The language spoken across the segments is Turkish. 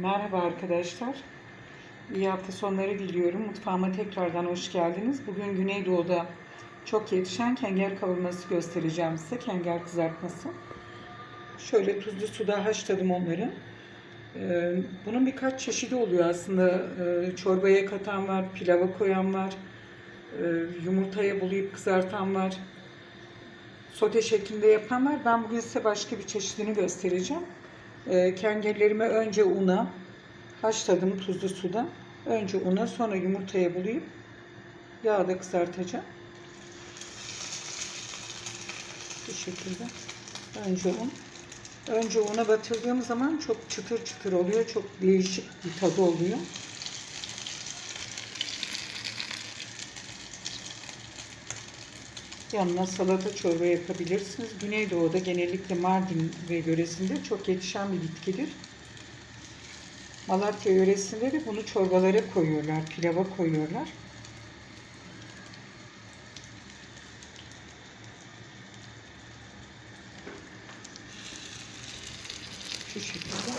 Merhaba arkadaşlar. İyi hafta sonları diliyorum. Mutfağıma tekrardan hoş geldiniz. Bugün Güneydoğu'da çok yetişen kenger kavurması göstereceğim size. Kenger kızartması. Şöyle tuzlu suda haşladım onları. Ee, Bunun birkaç çeşidi oluyor aslında. Ee, Çorbaya katan var, pilava koyan var, ee, yumurtaya bulayıp kızartan var, sote şeklinde yapan var. Ben bugün size başka bir çeşidini göstereceğim. Kengelerimi önce una haşladım tuzlu suda. Önce una sonra yumurtaya bulayıp yağda kızartacağım. Bu şekilde. Önce un. Önce una batırdığım zaman çok çıtır çıtır oluyor. Çok değişik bir tadı oluyor. Yanına salata çorba yapabilirsiniz. Güneydoğu'da genellikle Mardin ve yöresinde çok yetişen bir bitkidir. Malatya yöresinde de bunu çorbalara koyuyorlar, pilava koyuyorlar. Şu şekilde.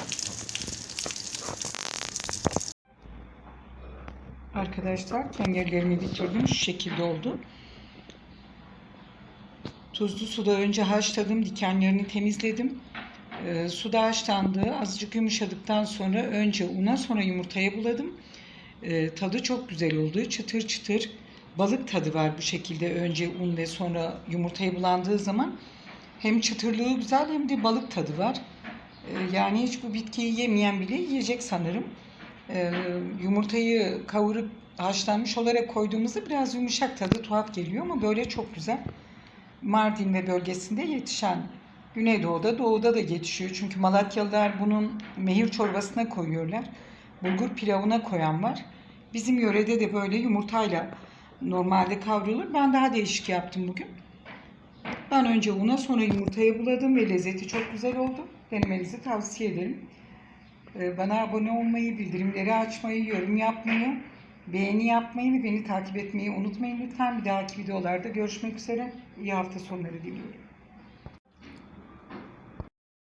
Arkadaşlar kengerlerimi bitirdim. Şu şekilde oldu. Tuzlu suda önce haşladım, dikenlerini temizledim. Ee, suda haşlandığı azıcık yumuşadıktan sonra önce una sonra yumurtaya buladım. Ee, tadı çok güzel oldu. Çıtır çıtır balık tadı var bu şekilde önce un ve sonra yumurtaya bulandığı zaman. Hem çıtırlığı güzel hem de balık tadı var. Ee, yani hiç bu bitkiyi yemeyen bile yiyecek sanırım. Ee, yumurtayı kavurup haşlanmış olarak koyduğumuzda biraz yumuşak tadı tuhaf geliyor ama böyle çok güzel. Mardin ve bölgesinde yetişen Güneydoğu'da, Doğu'da da yetişiyor. Çünkü Malatyalılar bunun mehir çorbasına koyuyorlar. Bulgur pilavına koyan var. Bizim yörede de böyle yumurtayla normalde kavrulur. Ben daha değişik yaptım bugün. Ben önce una sonra yumurtaya buladım ve lezzeti çok güzel oldu. Denemenizi tavsiye ederim. Ee, Bana abone olmayı, bildirimleri açmayı, yorum yapmayı, beğeni yapmayı ve beni takip etmeyi unutmayın lütfen. Bir dahaki videolarda görüşmek üzere. İyi hafta sonları diliyorum.